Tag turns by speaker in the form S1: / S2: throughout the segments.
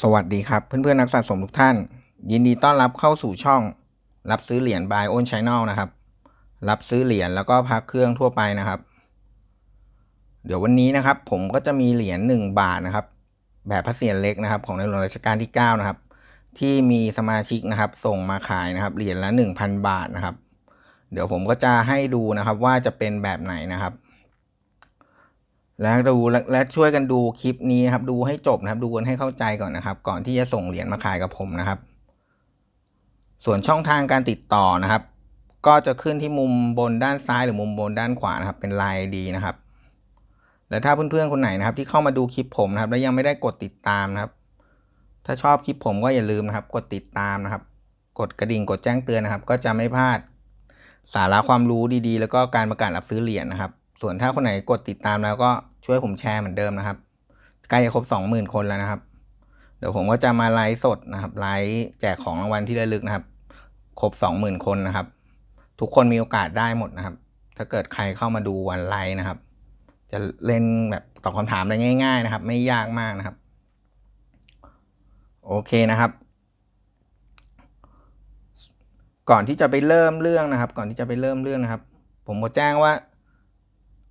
S1: สวัสดีครับ เพื่อนๆนักสะสมทุกท่าน ยินดีต้อนรับเข้าสู่ช่อง รับซื้อเหรียญ Buy on Channel นะครับ รับซื้อเหรียญแล้วก็พักเครื่องทั่วไปนะครับ เดี๋ยววันนี้นะครับ ผมก็จะมีเหรียญ1บาทนะครับ แบบพระเศียรเล็กนะครับ ของในหลวงรัชกาลที่9นะครับ ที่มีสมาชิกนะครับ ส่งมาขายนะครับเหรียญละ 1,000 บาทนะครับ เดี๋ยวผมก็จะให้ดูนะครับว่าจะเป็นแบบไหนนะครับ และดูและช่วยกันดูคลิปนี้นครับดูให้จบนะครับ ดูกันให้เข้าใจก่อนนะครับ ก่อนที่จะส่งเหรียญมาขายกับผมนะครับ ส่วนช่องทางการติดต่อนะครับ ก็จะขึ้นที่มุมบนด้านซ้ายหรือมุมบนด้านขวานะครับ เป็นไลน์ดีนะครับ และถ้าเพื่อนๆคนไหนนะครับ ที่เข้ามาดูคลิปผมนะครับ แล้วยังไม่ได้กดติดตามนะครับ ถ้าชอบคลิปผมก็อย่าลืมนะครับ กดติดตามนะครับ กดกระดิ่งกดแจ้งเตือนนะครับ ก็จะไม่พลาดสาระความรู้ดีๆ แล้วก็การประกาศรับซื้อเหรียญนะครับ ส่วนถ้าคนไหนกดติดตามแล้วก็ช่วยผมแชร์เหมือนเดิมนะครับ ใกล้จะครบสองหมื่นคนแล้วนะครับ เดี๋ยวผมก็จะมาไลฟ์สดนะครับ ไลฟ์แจกของรางวัลที่ระลึกนะครับ ครบสองหมื่นคนนะครับ ทุกคนมีโอกาสได้หมดนะครับ ถ้าเกิดใครเข้ามาดูวันไลฟ์นะครับ จะเล่นแบบตอบคำถามอะไรง่าย ๆ นะครับ ไม่ยากมากนะครับ โอเคนะครับก่อนที่จะไปเริ่มเรื่องนะครับ ก่อนที่จะไปเริ่มเรื่องนะครับ ผมก็แจ้งว่า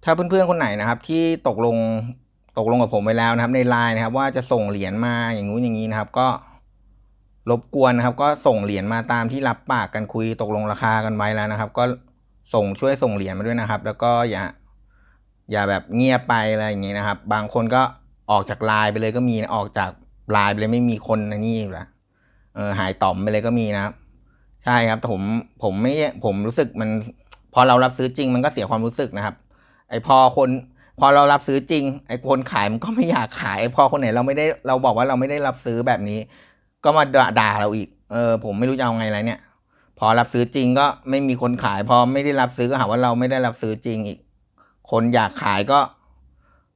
S1: ถ้าเพื่อนๆคนไหนนะครับ ที่ตกลงตกลงกับผมไว้แล้วนะครับ ในไลน์นะครับ ว่าจะส่งเหรียญมาอย่างงู้นอย่างนี้นะครับ ก็รบกวนนะครับ ก็ส่งเหรียญมาตามที่รับปากกันคุยตกลงราคากันไว้แล้วนะครับ ก็ส่งช่วยส่งเหรียญมาด้วยนะครับ แล้วก็อย่า อย่าแบบเงียบไปอะไรอย่างนี้นะครับ บางคนก็ออกจากไลน์ไปเลยก็มีนะออกจากไลน์ไปเลยไม่มีคนในนี่ล้วเออหายต่อมไปเลยก็มีนะครับ ใช่ครับแต่ผมผมไม่ผมรู้สึกมัน พอเรารับซื้อจริงมันก็เสียความรู้สึกนะครับ ไอพอคนพอเรารับซื้อจริง ไอคนขายมันก็ไม่อยากขายไอพอคนไหนเราไม่ได้เราบอกว่าเราไม่ได้รับซื้อแบบนี้ ก็มาด่าดาเราอีกเออผมไม่รู้จะเอาไงแล้วเนี่ย พอรับซื้อจริงก็ไม่มีคนขาย พอไม่ได้รับซื้อก็หาว่าเราไม่ได้รับซื้อจริงอีก คนอยากขายก็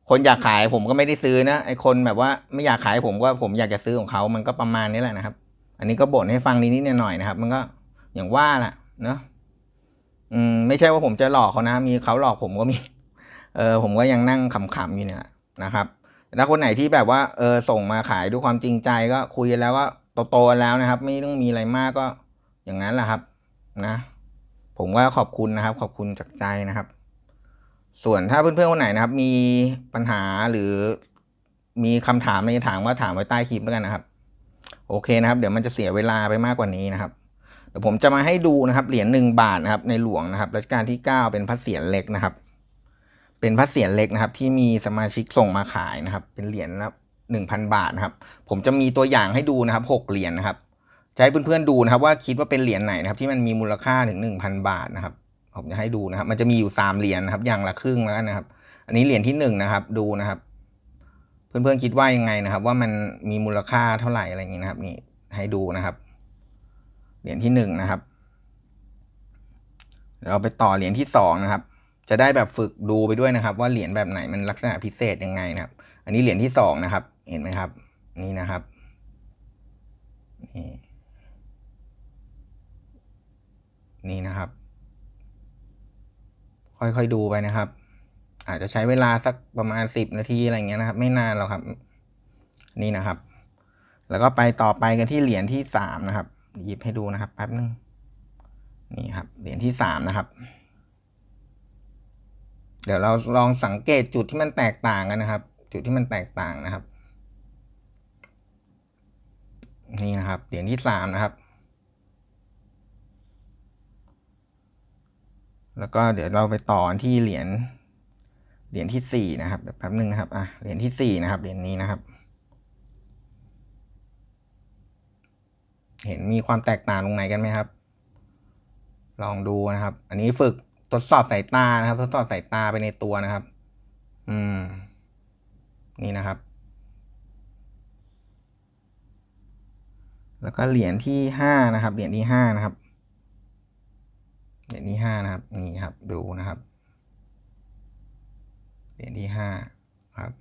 S1: คนอยากขายผมก็ไม่ได้ซื้อนะไอคนแบบว่าไม่อยากขายผมก็ผมอยากจะซื้อของเขามันก็ประมาณนี้แหละนะครับ อันนี้ก็บ่นให้ฟังนิดๆหน่อยๆนะครับ มันก็อย่างว่าแหละเนาะอืมไม่ใช่ว่าผมจะหลอกเขานะ มีเขาหลอกผมก็มี เออผมก็ยังนั่งขำๆอยู่เนี่ยนะครับแต่ถ้าคนไหนที่แบบว่าเออส่งมาขายด้วยความจริงใจก็คุยแล้วก็โตๆกันแล้วนะครับ ไม่ต้องมีอะไรมากก็อย่างนั้นแหละครับนะ ผมก็ขอบคุณนะครับ ขอบคุณจากใจนะครับ ส่วนถ้าเพื่อนๆคนไหนนะครับ มีปัญหาหรือมีคำถามในถามว่าถามไว้ใต้คลิปแล้วกันนะครับ โอเคนะครับ เดี๋ยวมันจะเสียเวลาไปมากกว่านี้นะครับเดี๋ยวผมจะมาให้ดูนะครับเหรียญหนึ่งบาทนะครับ ในหลวงนะครับรัชกาลที่เก้าเป็นพระเศียรเล็กนะครับ เป็นพระเศียรเล็กนะครับ ที่มีสมาชิกส่งมาขายนะครับ เป็นเหรียญละหนึ่งพันบาทนะครับ ผมจะมีตัวอย่างให้ดูนะครับหกเหรียญนะครับจะให้เพื่อนๆดูนะครับ ว่าคิดว่าเป็นเหรียญไหนนะครับ ที่มันมีมูลค่าถึงหนึ่งพันบาทนะครับ ผมจะให้ดูนะครับ มันจะมีอยู่สามเหรียญนะครับ อย่างละครึ่งแล้วนะครับ อันนี้เหรียญที่หนึ่งนะครับ ดูนะครับ เพื่อนๆคิดว่ายังไงนะครับ ว่ามันมีมูลค่าเท่าไหร่อะไรอย่างนี้นะครับ นี่ให้ดูนะครับ เหรียญที่หนึ่งนะครับเราไปต่อเหรียญที่สองนะครับ จะได้แบบฝึกดูไปด้วยนะครับ ว่าเหรียญแบบไหนมันลักษณะพิเศษยังไงนะครับ อันนี้เหรียญที่สองนะครับ เห็นไหมครับ นี่นะครับนี่นี่นะครับ ค่อยๆดูไปนะครับ อาจจะใช้เวลาสักประมาณสิบนาทีอะไรเงี้ยนะครับ ไม่นานหรอกครับ นี่นะครับ แล้วก็ไปต่อไปกันที่เหรียญที่สามนะครับ หยิบให้ดูนะครับแป๊บนึงนี่ครับ เหรียญที่สามนะครับ เดี๋ยวเราลองสังเกตจุดที่มันแตกต่างกันนะครับ จุดที่มันแตกต่างนะครับ นี่นะครับเหรียญที่สามนะครับ แล้วก็เดี๋ยวเราไปต่อที่เหรียญเหรียญที่สี่นะครับเดี๋ยวแป๊บนึงนะครับอะเหรียญที่สี่นะครับเหรียญนี้นะครับ เห็นมีความแตกต่างตรงไหนกันไหมครับ ลองดูนะครับ อันนี้ฝึก ทดสอบสายตานะครับ ทดสอบสายตาไปในตัวนะครับ อืม นี่นะครับ แล้วก็เหรียญที่ห้านะครับ เหรียญที่ห้านะครับ เหรียญที่ห้านะครับ นี่ครับ ดูนะครับ เหรียญที่ห้าครับ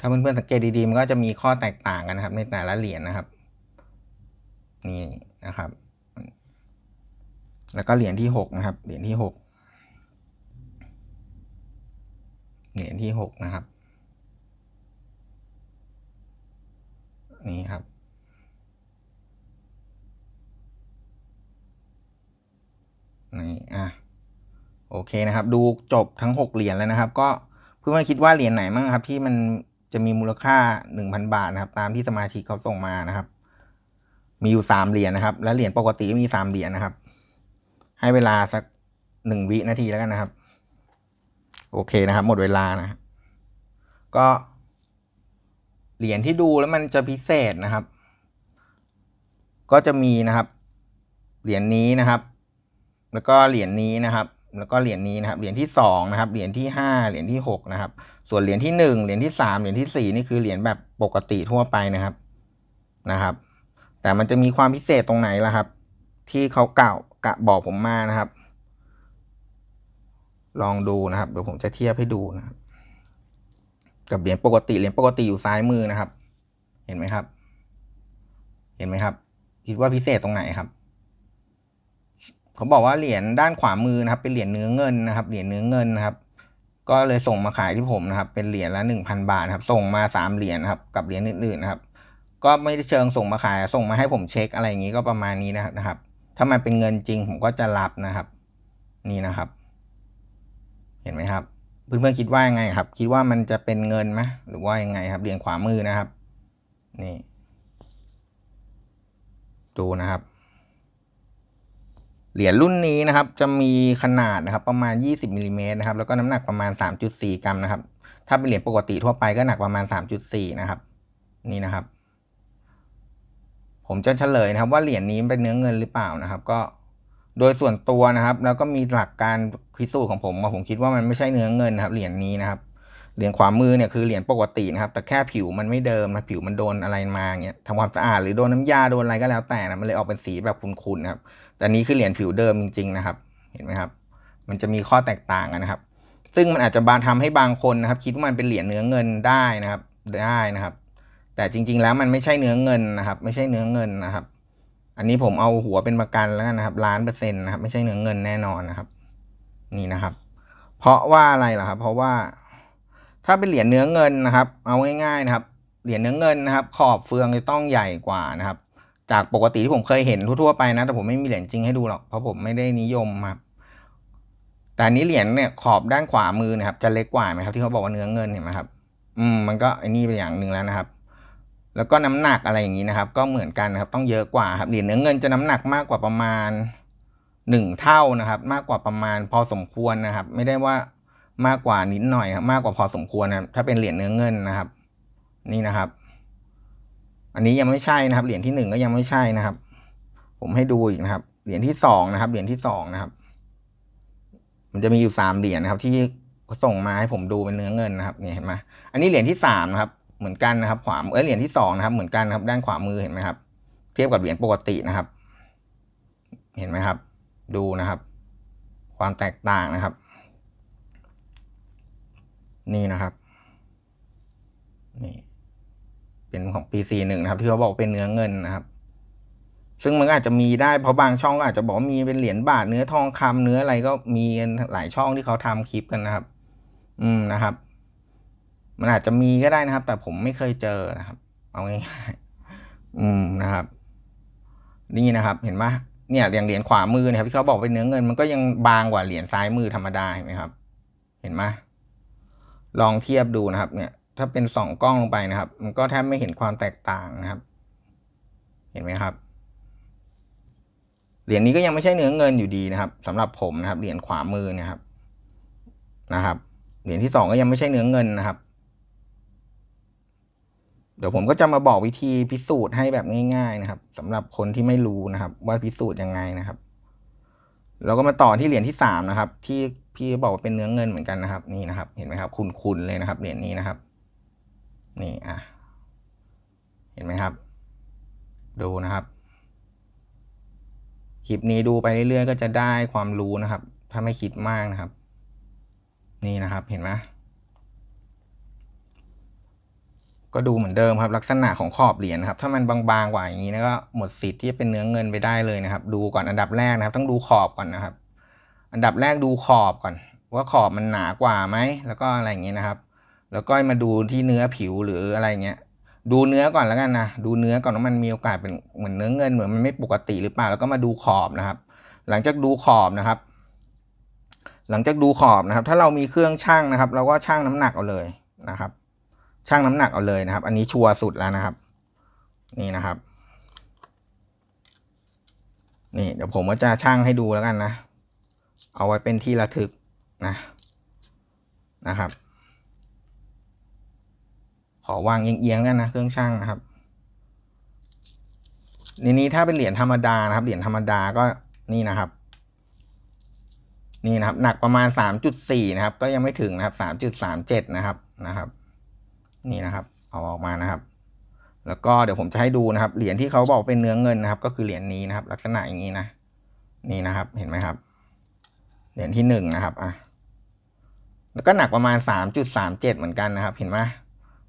S1: ถ้าเพื่อนๆสังเกตดีๆมันก็จะมีข้อแตกต่างกันนะครับ ในแต่ละเหรียญนะครับ นี่นะครับ แล้วก็เหรียญที่หกนะครับ เหรียญที่หกเหรียญที่หกนะครับ นี่ครับ นี่อะโอเคนะครับ ดูจบทั้งหกเหรียญแล้วนะครับ ก็เพื่อนๆคิดว่าเหรียญไหนบ้างครับ ที่มันจะมีมูลค่าหนึ่งพันบาทนะครับ ตามที่สมาชิกเขาส่งมานะครับ มีอยู่สามเหรียญนะครับ และเหรียญปกติก็มีสามเหรียญนะครับ ให้เวลาสักหนึ่งวินาทีแล้วกันนะครับ โอเคนะครับ หมดเวลานะ ก็เหรียญที่ดูแล้วมันจะพิเศษนะครับ ก็จะมีนะครับ เหรียญนี้นะครับ แล้วก็เหรียญนี้นะครับ แล้วก็เหรียญนี้นะครับ เหรียญที่สองนะครับ เหรียญที่ห้าเหรียญที่หกนะครับ ส่วนเหรียญที่หนึ่งเหรียญที่สามเหรียญที่สี่นี่คือเหรียญแบบปกติทั่วไปนะครับนะครับ แต่มันจะมีความพิเศษตรงไหนล่ะครับ ที่เขาเก่า กะบอกผมมานะครับ ลองดูนะครับเดี๋ยวผมจะเทียบให้ดูนะครับ กับเหรียญปกติเหรียญปกติอยู่ซ้ายมือนะครับ เห็นไหมครับ เห็นไหมครับ คิดว่าพิเศษตรงไหนครับเขาบอกว่าเหรียญด้านขวามือนะครับ เป็นเหรียญเนื้อเงินนะครับ เหรียญเนื้อเงินนะครับ ก็เลยส่งมาขายที่ผมนะครับ เป็นเหรียญละหนึ่งพันบาทครับ ส่งมาสามเหรียญครับ กับเหรียญอื่นๆนะครับ ก็ไม่ได้เชิงส่งมาขาย ส่งมาให้ผมเช็คอะไรอย่างนี้ก็ประมาณนี้นะครับ ถ้ามันเป็นเงินจริงผมก็จะรับนะครับ นี่นะครับ เห็นไหมครับ เพื่อนๆคิดว่ายังไงครับ คิดว่ามันจะเป็นเงินไหมหรือว่ายังไงครับเหรียญขวามือนะครับ นี่ ดูนะครับ เหรียญรุ่นนี้นะครับ จะมีขนาดนะครับ ประมาณ 20มิลลิเมตรนะครับ แล้วก็น้ำหนักประมาณ 3.4 กรัมนะครับ ถ้าเป็นเหรียญปกติทั่วไปก็หนักประมาณ 3.4 นะครับ นี่นะครับ ผมจะเฉลยนะครับว่าเหรียญนี้เป็นเนื้อเงินหรือเปล่านะครับ ก็โดยส่วนตัวนะครับ แล้วก็มีหลักการพิสูจน์ของผมว่าผมคิดว่ามันไม่ใช่เนื้อเงินนะครับเหรียญนี้นะครับเหรียญขวามือเนี่ยคือเหรียญปกตินะครับ แต่แค่ผิวมันไม่เดิมนะผิวมันโดนอะไรมาเงี้ยทำความสะอาดหรือโดนน้ำยาโดนอะไรก็แล้วแต่นะมันเลยออกเป็นสีแบบขุ่นๆนะครับ แต่นี้คือเหรียญผิวเดิมจริงๆนะครับ เห็นไหมครับ มันจะมีข้อแตกต่างกันนะครับ ซึ่งมันอาจจะบานทำให้บางคนนะครับ คิดว่ามันเป็นเหรียญเนื้อเงินได้นะครับได้นะครับ แต่จริง ๆ แล้วมันไม่ใช่เนื้อเงินนะครับ ไม่ใช่เนื้อเงินนะครับ อันนี้ผมเอาหัวเป็นประกันแล้วกันนะครับล้านเปอร์เซ็นต์นะครับ ไม่ใช่เนื้อเงินแน่นอนนะครับ นี่นะครับ เพราะว่าอะไรล่ะครับ เพราะว่า ถ้าเป็นเหรียญเนื้อเงินนะครับ เอาง่ายๆนะครับ เหรียญเนื้อเงินนะครับ ขอบเฟืองจะต้องใหญ่กว่านะครับ จากปกติที่ผมเคยเห็นทั่วๆไปนะ แต่ผมไม่มีเหรียญจริงให้ดูหรอกเพราะผมไม่ได้นิยมครับแต่นี้เหรียญเนี่ยขอบด้านขวามือนะครับ จะเล็กกว่าไหมครับ ที่เขาบอกว่าเนื้อเงินเห็นไหมครับ อืมมันก็ไอ้นี่ไปอย่างหนึ่งแล้วนะครับ แล้วก็น้ำหนักอะไรอย่างนี้นะครับ ก็เหมือนกันนะครับต้องเยอะกว่าครับเหรียญเนื้อเงินจะน้ำหนักมากกว่าประมาณหนึ่งเท่านะครับ มากกว่าประมาณพอสมควรนะครับ ไม่ได้ว่ามากกว่านิดหน่อยครับมากกว่าพอสมควรนะครับถ้าเป็นเหรียญเนื้อเงินนะครับ นี่นะครับ อันนี้ยังไม่ใช่นะครับเหรียญที่หนึ่งก็ยังไม่ใช่นะครับ ผมให้ดูอีกนะครับ เหรียญที่สองนะครับเหรียญที่สองนะครับ มันจะมีอยู่สามเหรียญนะครับ ที่ส่งมาให้ผมดูเป็นเนื้อเงินนะครับนี่เห็นไหมอันนี้เหรียญที่สามนะครับ เหมือนกันนะครับ ขวาเออเหรียญที่สองนะครับ เหมือนกันนะครับ ด้านขวามือเห็นไหมครับ เทียบกับเหรียญปกตินะครับ เห็นไหมครับ ดูนะครับ ความแตกต่างนะครับ นี่นะครับ นี่ เป็นของปีสี่หนึ่งนะครับ ที่เขาบอกเป็นเนื้อเงินนะครับ ซึ่งมันก็อาจจะมีได้เพราะบางช่องก็อาจจะบอกมีเป็นเหรียญบาทเนื้อทองคำเนื้ออะไรก็มีหลายช่องที่เขาทำคลิปกันนะครับ อืมนะครับ มันอาจจะมีก็ได้นะครับ แต่ผมไม่เคยเจอนะครับ เอาง่ายๆอืมนะครับ นี่นะครับเห็นไหมเนี่ยอย่างเหรียญขวามือนะครับที่เขาบอกเป็นเนื้อเงิน มันก็ยังบางกว่าเหรียญซ้ายมือธรรมดาเห็นไหมครับ เห็นไหมลองเทียบดูนะครับ เนี่ย ถ้าเป็นสองกล้องลงไปนะครับ มันก็แทบไม่เห็นความแตกต่างนะครับ เห็นไหมครับเหรียญนี้ก็ยังไม่ใช่เนื้อเงินอยู่ดีนะครับสำหรับผมนะครับเหรียญขวามือนะครับนะครับเหรียญที่สองก็ยังไม่ใช่เนื้อเงินนะครับ เดี๋ยวผมก็จะมาบอกวิธีพิสูจน์ให้แบบง่าย ๆนะครับสำหรับคนที่ไม่รู้นะครับ ว่าพิสูจน์ยังไงนะครับเราก็มาต่อที่เหรียญที่สามนะครับ ที่พี่บอกว่าเป็นเนื้อเงินเหมือนกันนะครับ นี่นะครับ เห็นไหมครับ คุนๆเลยนะครับ เหรียญนี้นะครับ นี่อะเห็นไหมครับ ดูนะครับคลิปนี้ดูไปเรื่อยๆก็จะได้ความรู้นะครับ ถ้าไม่คิดมากนะครับ นี่นะครับ เห็นไหม ก็ดูเหมือนเดิมครับลักษณะของขอบเหรียญครับถ้ามันบางๆกว่าอย่างนี้นะก็หมดสิทธิ์ที่จะเป็นเนื้อเงินไปได้เลยนะครับ ดูก่อนอันดับแรกนะครับ ต้องดูขอบก่อนนะครับ อันดับแรกดูขอบก่อน ว่าขอบมันหนากว่าไหมแล้วก็อะไรอย่างเงี้ยนะครับ แล้วก็มาดูที่เนื้อผิวหรืออะไรเงี้ยดูเนื้อก่อนแล้วกันนะดูเนื้อก่อนว่ามันมีโอกาสเป็นเหมือนเนื้อเงินเหมือนมันไม่ปกติหรือเปล่าแล้วก็มาดูขอบนะครับ หลังจากดูขอบนะครับ หลังจากดูขอบนะครับ ถ้าเรามีเครื่องชั่งนะครับ เราก็ชั่งน้ำหนักเอาเลยนะครับ ชั่งน้ำหนักเอาเลยนะครับ อันนี้ชัวร์สุดแล้วนะครับ นี่นะครับ นี่เดี๋ยวผมก็จะชั่งให้ดูแล้วกันนะ เอาไว้เป็นที่ระทึกนะนะครับ ขอวางเอียงๆกันนะเครื่องช่างนะครับนนี้ถ้าเป็นเหรียญธรรมดานะครับ เหรียญธรรมดาก็นี่นะครับ นี่นะครับ หนักประมาณสามจุดสี่นะครับ ก็ยังไม่ถึงนะครับสามจุดสามเจ็ดนะครับนะครับ นี่นะครับ เอาออกมานะครับ แล้วก็เดี๋ยวผมจะให้ดูนะครับ เหรียญที่เขาบอกเป็นเนื้อเงินนะครับ ก็คือเหรียญนี้นะครับ ลักษณะอย่างนี้นะ นี่นะครับ เห็นไหมครับ เหรียญที่หนึ่งนะครับ อะ แล้วก็หนักประมาณสามจุดสามเจ็ดเหมือนกันนะครับ เห็นไหม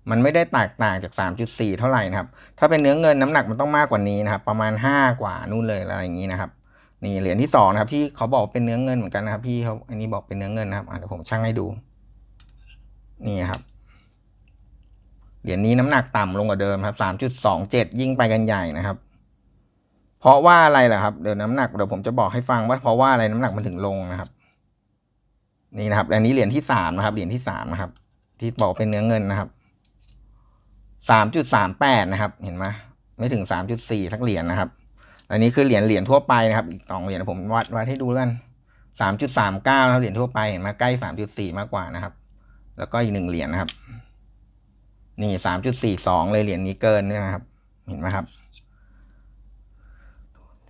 S1: มันไม่ได้แตกต่างจากสามจุดสี่เท่าไหร่นะครับ ถ้าเป็นเนื้อเงินน้ำหนักมันต้องมากกว่านี้นะครับ ประมาณห้ากว่านู่นเลยอะไรอย่างนี้นะครับ นี่เหรียญที่สองนะครับที่เขาบอกเป็นเนื้อเงินเหมือนกันนะครับ พี่เขาอันนี้บอกเป็นเนื้อเงินนะครับเดี๋ยวผมชั่งให้ดู นี่ครับ เหรียญนี้น้ำหนักต่ำลงกว่าเดิมครับสามจุดสองเจ็ดยิ่งไปกันใหญ่นะครับ เพราะว่าอะไรล่ะครับเดี๋ยวน้ำหนักเดี๋ยวผมจะบอกให้ฟังว่าเพราะว่าอะไรน้ำหนักมันถึงลงนะครับ นี่นะครับอันนี้เหรียญที่สามนะครับเหรียญที่สามนะครับ ที่บอกเป็นเนื้อเงินนะครับสามจุดสามแปดนะครับ เห็นไหมไม่ถึงสามจุดสี่สักเหรียญนะครับ อันนี้คือเหรียญเหรียญทั่วไปนะครับ อีกสองเหรียญผมวัดวัดให้ดูแล้วกันสามจุดสามเก้านะครับเหรียญทั่วไปเห็นไหมใกล้สามจุดสี่มากกว่านะครับ แล้วก็อีกหนึ่งเหรียญนะครับ นี่สามจุดสี่สองเลยเหรียญนี้เกินด้วยนะครับ เห็นไหมครับ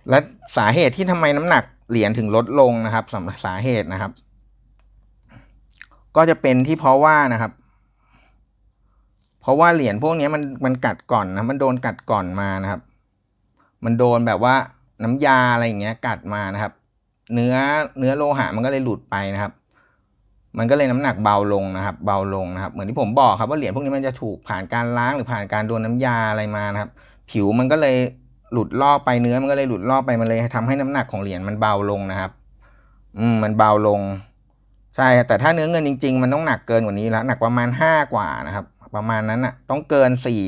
S1: และสาเหตุที่ทำไมน้ำหนักเหรียญถึงลดลงนะครับสำหรับสาเหตุนะครับ ก็จะเป็นที่เพราะว่านะครับ เพราะว่าเหรียญพวกนี้มันมันกัดก่อนนะมันโดนกัดก่อนมานะครับ มันโดนแบบว่าน้ำยาอะไรอย่างเงี้ยกัดมานะครับ เนื้อเนื้อโลหะมันก็เลยหลุดไปนะครับ มันก็เลยน้ำหนักเบาลงนะครับ เบาลงนะครับ เหมือนที่ผมบอกครับว่าเหรียญพวกนี้มันจะถูกผ่านการล้างหรือผ่านการโดนน้ำยาอะไรมานะครับ ผิวมันก็เลยหลุดลอกไปเนื้อมันก็เลยหลุดลอกไปมันเลยทำให้น้ำหนักของเหรียญมันเบาลงนะครับ อืมมันเบาลง ใช่ แต่ถ้าเนื้อเงินจริง ๆ มันต้องหนักเกินกว่านี้แล้วหนักประมาณห้ากว่านะครับ ประมาณนั้นอะ ต้องเกินสี่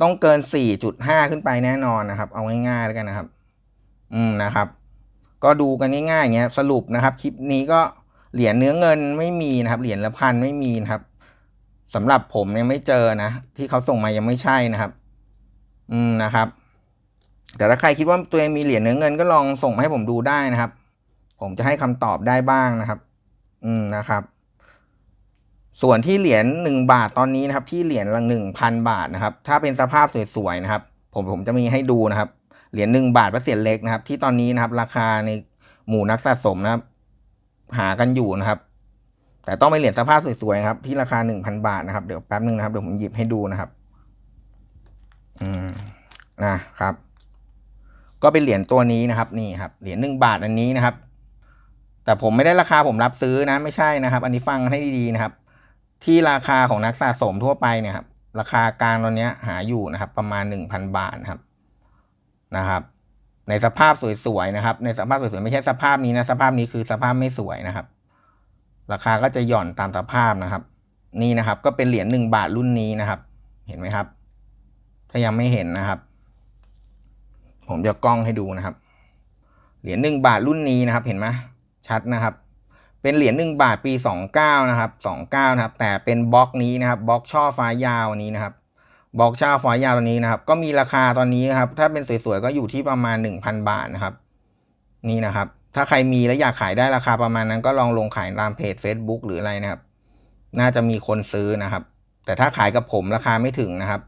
S1: ต้องเกินสี่จุดห้าขึ้นไปแน่นอนนะครับ เอาง่ายๆแล้วกันนะครับ อืมนะครับ ก็ดูกันง่ายๆอย่างเงี้ยสรุปนะครับ คลิปนี้ก็ เหรียญเนื้อเงินไม่มีนะครับ เหรียญละพันไม่มีนะครับสำหรับผมยังไม่เจอนะ ที่เขาส่งมายังไม่ใช่นะครับ อืมนะครับ แต่ถ้าใครคิดว่าตัวเองมีเหรียญเนื้อเงินก็ลองส่งมาให้ผมดูได้นะครับ ผมจะให้คำตอบได้บ้างนะครับ อืมนะครับ ส่วนที่เหรียญหนึ่งบาทตอนนี้นะครับ ที่เหรียญละหนึ่งพันบาทนะครับ ถ้าเป็นสภาพสวยๆนะครับ ผมผมจะมีให้ดูนะครับ เหรียญหนึ่งบาทเปอร์เซ็นต์เล็กนะครับ ที่ตอนนี้นะครับ ราคาในหมู่นักสะสมนะครับ หากันอยู่นะครับ แต่ต้องเป็นเหรียญสภาพสวยๆครับ ที่ราคาหนึ่งพันบาทนะครับ เดี๋ยวแป๊บนึงนะครับเดี๋ยวผมหยิบให้ดูนะครับ อืมนะครับ ก็เป็นเหรียญตัวนี้นะครับ นี่ครับเหรียญหนึ่งบาทอันนี้นะครับ แต่ผมไม่ได้ราคาผมรับซื้อนะไม่ใช่นะครับ อันนี้ฟังให้ดีๆนะครับ ที่ราคาของนักสะสมทั่วไปเนี่ยครับราคากลางตอนนี้หาอยู่นะครับ ประมาณหนึ่งพันบาทนะครับนะครับ ในสภาพสวยๆนะครับ ในสภาพสวยๆไม่ใช่สภาพนี้นะ สภาพนี้คือสภาพไม่สวยนะครับ ราคาก็จะหย่อนตามสภาพนะครับ นี่นะครับ ก็เป็นเหรียญหนึ่งบาทรุ่นนี้นะครับ เห็นไหมครับ ถ้ายังไม่เห็นนะครับ ผมจะกล้องให้ดูนะครับ เหรียญหนึ่งบาทรุ่นนี้นะครับ เห็นไหมชัดนะครับ เป็นเหรียญหนึ่งบาทปีสองเก้านะครับสองเก้านะครับ แต่เป็นบล็อกนี้นะครับบล็อกช่อฟ้ายาวนี้นะครับ บล็อกช่อฟ้ายาวตัวนี้นะครับ ก็มีราคาตอนนี้นะครับ ถ้าเป็นสวยๆก็อยู่ที่ประมาณหนึ่งพันบาทนะครับ นี่นะครับ ถ้าใครมีและอยากขายได้ราคาประมาณนั้น ก็ลองลงขายตามเพจ Facebook หรืออะไรนะครับ น่าจะมีคนซื้อนะครับ แต่ถ้าขายกับผมราคาไม่ถึงนะครับ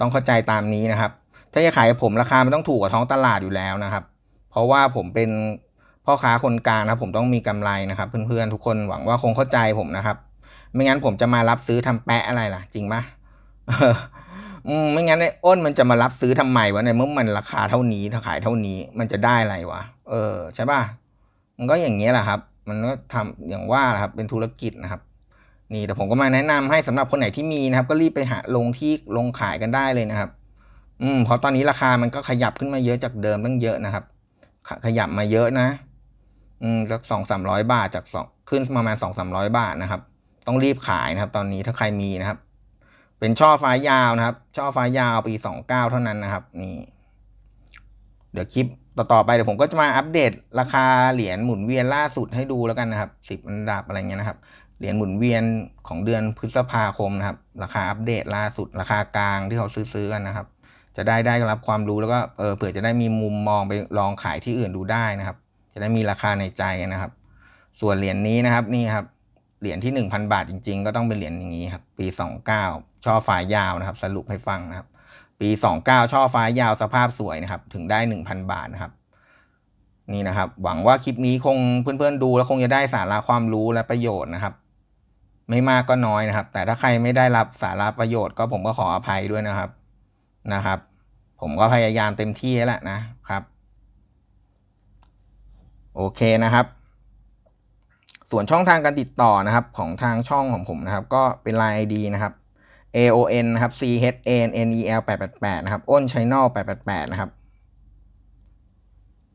S1: ต้องเข้าใจตามนี้นะครับ ถ้าจะขายกับผมราคามันต้องถูกกว่าท้องตลาดอยู่แล้วนะครับ เพราะว่าผมเป็นพ่อค้าคนกลางนะผมต้องมีกำไรนะครับ เพื่อนๆทุกคนหวังว่าคงเข้าใจผมนะครับ ไม่งั้นผมจะมารับซื้อทำแปะอะไรล่ะ จริงปะ อืมไม่งั้นไอ้อ้นมันจะมารับซื้อทำไมวะในเมื่อมันราคาเท่านี้ถ้าขายเท่านี้มันจะได้อะไรวะเออใช่ป่ะมันก็อย่างเงี้ยแหละครับ มันก็ทำอย่างว่าแหละครับ เป็นธุรกิจนะครับ นี่แต่ผมก็มาแนะนำให้สำหรับคนไหนที่มีนะครับ ก็รีบไปหาลงที่ลงขายกันได้เลยนะครับ อืมเพราะตอนนี้ราคามันก็ขยับขึ้นมาเยอะจากเดิมตั้งเยอะนะครับ ขยับมาเยอะนะ อืมสักสองสามร้อยบาทจากสองขึ้นประมาณสองสามร้อยบาทนะครับ ต้องรีบขายนะครับ ตอนนี้ถ้าใครมีนะครับ เป็นช่อฟ้ายาวนะครับ ช่อฟ้ายาวปีสองเก้าเท่านั้นนะครับ นี่ เดี๋ยวคลิปต่อๆไปเดี๋ยวผมก็จะมาอัปเดตราคาเหรียญหมุนเวียนล่าสุดให้ดูแล้วกันนะครับสิบอันดับอะไรเงี้ยนะครับ เหรียญหมุนเวียนของเดือนพฤษภาคมนะครับ ราคาอัปเดตล่าสุด ราคากลางที่เขาซื้อๆกันนะครับ จะได้ได้รับความรู้แล้วก็เออเผื่อจะได้มีมุมมองไปลองขายที่อื่นดูได้นะครับ จะได้มีราคาในใจนะครับ ส่วนเหรียญนี้นะครับนี่ครับ เหรียญที่หนึ่งพันบาทจริง ๆ ก็ต้องเป็นเหรียญอย่างนี้ครับ ปีสองเก้า ช่อฟ้ายาวนะครับ สรุปให้ฟังนะครับ ปีสองเก้าช่อฟ้ายาวสภาพสวยนะครับ ถึงได้หนึ่งพันบาทนะครับ นี่นะครับ หวังว่าคลิปนี้คงเพื่อนๆดู แล้วคงจะได้สาระความรู้และประโยชน์นะครับ ไม่มากก็น้อยนะครับ แต่ถ้าใครไม่ได้รับสาระประโยชน์ก็ผมก็ขออภัยด้วยนะครับนะครับ ผมก็พยายามเต็มที่แล้วนะครับ โอเคนะครับส่วนช่องทางการติดต่อนะครับของทางช่องของผมนะครับ ก็เป็น Line ID นะครับ AON นะครับ C H A N N E L 888นะครับ อ้น Channel 888 นะครับ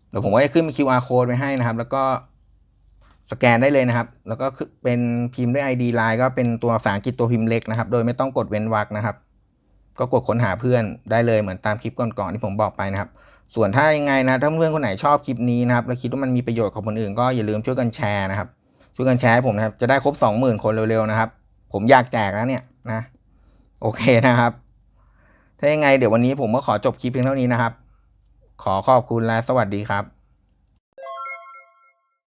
S1: เดี๋ยวผมก็จะขึ้น QR code ไว้ให้นะครับ แล้วก็สแกนได้เลยนะครับ แล้วก็เป็นพิมพ์ด้วย ID Line ก็เป็นตัวภาษาอังกฤษตัวพิมพ์เล็กนะครับ โดยไม่ต้องกดเว้นวรรคนะครับ ก็กดค้นหาเพื่อนได้เลยเหมือนตามคลิปก่อนๆที่ผมบอกไปนะครับ ส่วนถ้ายังไงนะ ถ้าเพื่อนคนไหนชอบคลิปนี้นะครับ แล้วคิดว่ามันมีประโยชน์กับคนอื่นก็อย่าลืมช่วยกันแชร์นะครับ ช่วยกันแชร์ให้ผมนะครับ จะได้ครบ 20,000 คนเร็วๆนะครับ ผมอยากแจกแล้วเนี่ยนะ โอเคนะครับ ถ้ายังไงเดี๋ยววันนี้ผมก็ขอจบคลิปเพียงเท่านี้นะครับ ขอขอบคุณและสวัสดีครับ